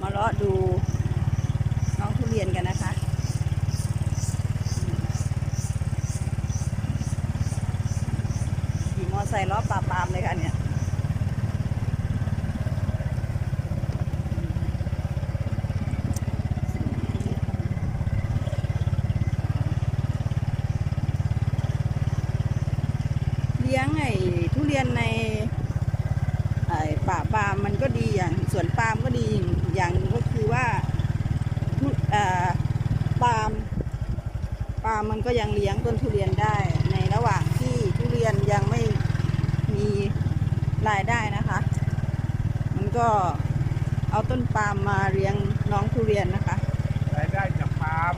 มาเลาะดูน้องทุเรียนกันนะคะ ขี่มอไซค์เลาะปราปามเลยค่ะเนี่ยเลี้ยงไอ้ทุเรียนในป่าปามมัน วนปาล์มก็ดีอย่างหนึ่งก็คือว่าทุเอ่อปาล์มปาล์มมันก็ยังเลี้ยงต้นทุเรียนได้ในระหว่างที่ทุเรียนยังไม่มีรายได้นะคะ มันก็เอาต้นปาล์มมาเลี้ยงน้องทุเรียนนะคะ รายได้จากปาล์ม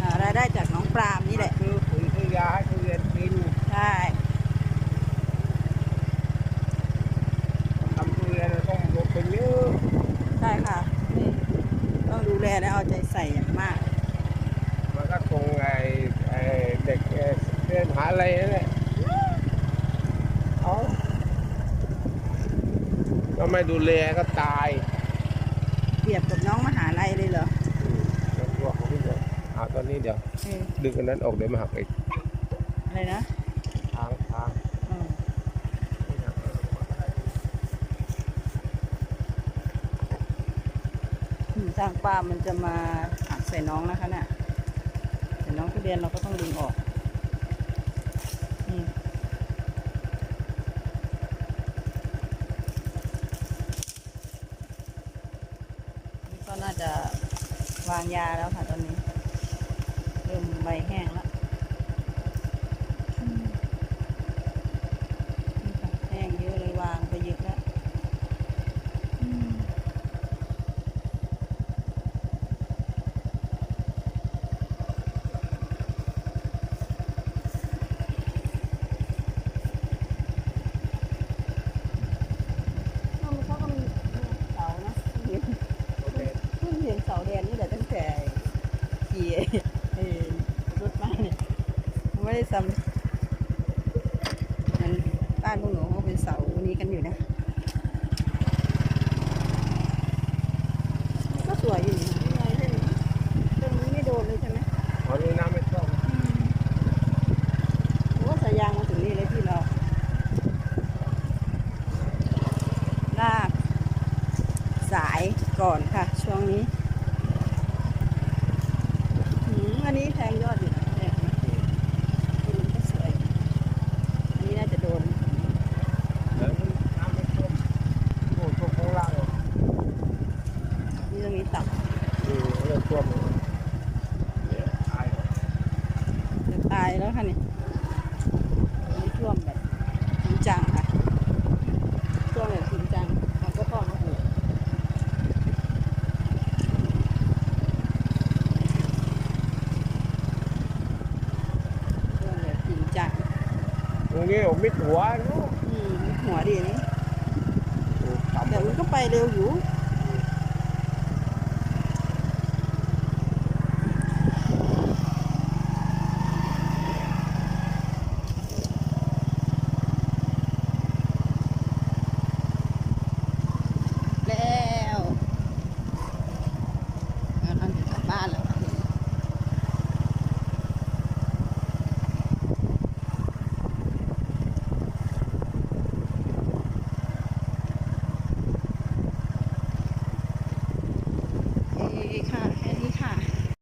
อ่ารายได้จากน้องปาล์มนี่แหละ ซื้อปุ๋ยซื้อยาให้ทุเรียนกิน ใช่ ทำทุเรียนต้องลงไปเยอะ ใช่ค่ะนี่ต้องดู แลและเอาใจใส่อย่างมาก มันก็คงไอ้ไอ้เด็กไอ้เรียนหาอะไรนั่นแหละเอาก็ไม่ดูแลก็ตายเปรียบกับน้องมหาลัยเลยเหรออืมแล้วตัวของพี่เดี๋ยวเอาตอนนี้เดี๋ยว เออดึงอันนั้นออกเดี๋ยวมาหักอีกอะไรนะ ทางทาง อื มอืมทางปามันจะมาหักใส่น้องนะคะเนี่ยแต่น้องทุเรียนเราก็ต้องดึงออกนี่นี่ก็น่าจะวางยาแล้วค่ะตอนนี้ เริ่มใบแห้งแล้วอืมนี่ค่ะแห้งเยอะเลยวางไปเยอะแล้วอืมอ้าวมันเขาก็มีเสานะเห็น โอเค เพิ่งเห็นเสาแดงนี่แหละตั้งแต่ขี่ ไอ้รถมานเนี่ยไม่ได้ซ้ำมันบ้านพวกหนูเขาเป็นเสานี้กันอยู่นะ ก็สวยอยู่นี่ไงเส้นเส้นนี้ไม่โดนเลยใช่ไหมตอนนี้น้ำไม่ต้องโอ้สายยางมาถึงนี่เลยพี่เราลากสายก่อนค่ะ ช่วงนี้หืม อันนี้แทงยอดอยู่นะเนี่ยเห็นไหมต้นมันก็สวย อันนี้น่าจะโดน แล้วน้ำไม่ท่วมโอ้ท่วมข้างล่างเลย นี่ตรงนี้ต่ำ อืมเริ่มท่วมเลยเนี่ยตาย จะตายแล้วค่ะนี่อันนี้ท่วมแบบจริงจังค่ะท่วมแบบจริงจังมันก็ต้องมาปลูกท่วมแบบจริงจัง ต รงนี้ผมมิดหัวเนอะอืมหัวดีนี่โอ้ต่ำแต่มันก็ไปเร็วอยู่